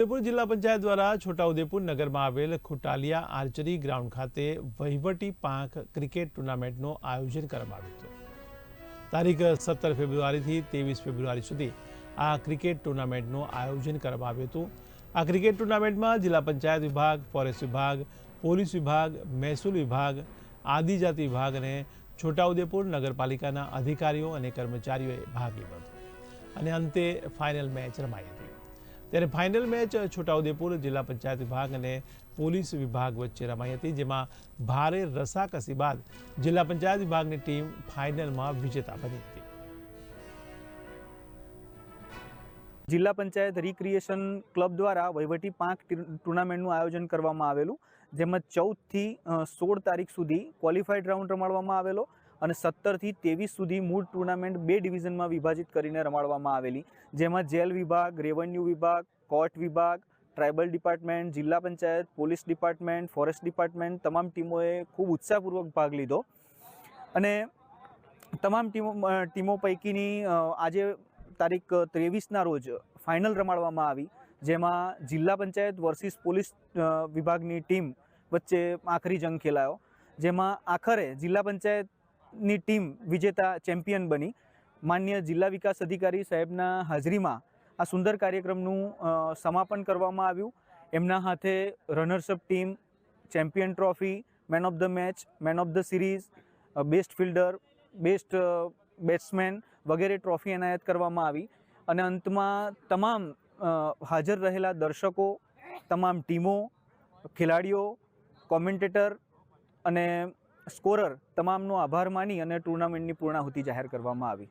ઉદયપુર જિલ્લા પંચાયત દ્વારા છોટાઉદેપુર નગરમાં આવેલ ખુટાલિયા આર્ચરી ગ્રાઉન્ડ ખાતે વહીવટી પાંખ ક્રિકેટ ટુર્નામેન્ટનું આયોજન કરવામાં આવ્યું હતું. તારીખ સત્તર ફેબ્રુઆરીથી ત્રેવીસ ફેબ્રુઆરી સુધી આ ક્રિકેટ ટુર્નામેન્ટનું આયોજન કરવામાં આવ્યું હતું. આ ક્રિકેટ ટુર્નામેન્ટમાં જિલ્લા પંચાયત વિભાગ, ફોરેસ્ટ વિભાગ, પોલીસ વિભાગ, મહેસૂલ વિભાગ, આદિજાતિ વિભાગ અને છોટાઉદેપુર નગરપાલિકાના અધિકારીઓ અને કર્મચારીઓએ ભાગ લીધો હતો. અને અંતે ફાઇનલ મેચ રમાઈ હતી. ત્યારે ફાઇનલ મેચ છોટાઉદેપુર જિલ્લા પંચાયત વિભાગ અને પોલીસ વિભાગ વચ્ચે રમાઈ હતી, જેમાં ભારે રસાકસી બાદ જિલ્લા પંચાયત વિભાગની ટીમ ફાઇનલમાં વિજેતા બની હતી. જિલ્લા પંચાયત રિક્રિએશન ક્લબ દ્વારા વહીવટી પાંખ ટુર્નામેન્ટનું આયોજન કરવામાં આવેલું, જેમાં ચૌદથી સોળ તારીખ સુધી ક્વોલિફાઈડ રાઉન્ડ રમાડવામાં આવેલો. અને સત્તરથી ત્રેવીસ સુધી મૂળ ટુર્નામેન્ટ બે ડિવિઝનમાં વિભાજિત કરીને રમાડવામાં આવેલી. જેમાં જેલ વિભાગ, રેવન્યુ વિભાગ, કોર્ટ વિભાગ, ટ્રાઇબલ ડિપાર્ટમેન્ટ, જિલ્લા panchayat, police department, forest department તમામ ટીમોએ ખૂબ ઉત્સાહપૂર્વક ભાગ લીધો. અને તમામ ટીમો ટીમો પૈકીની આજે તારીખ ત્રેવીસના રોજ ફાઇનલ રમાડવામાં આવી, જેમાં જિલ્લા પંચાયત વર્સિસ પોલીસ વિભાગની ટીમ વચ્ચે આખરી જંગ ખેલાયો. જેમાં આખરે જિલ્લા પંચાયતની ટીમ વિજેતા ચેમ્પિયન બની. માન્ય જિલ્લા વિકાસ અધિકારી સાહેબના હાજરીમાં આ સુંદર કાર્યક્રમનું સમાપન કરવામાં આવ્યું. એમના હાથે runners up team, champion trophy, man of the match, man of the series best fielder, best batsman વગેરે ટ્રોફી એનાયત કરવામાં આવી. અને અંતમાં તમામ હાજર રહેલા દર્શકો, તમામ ટીમો, ખેલાડીઓ, કોમેન્ટેટર અને સ્કોરર તમામનો આભાર માની અને ટુર્નામેન્ટની પૂર્ણાહુતિ જાહેર કરવામાં આવી.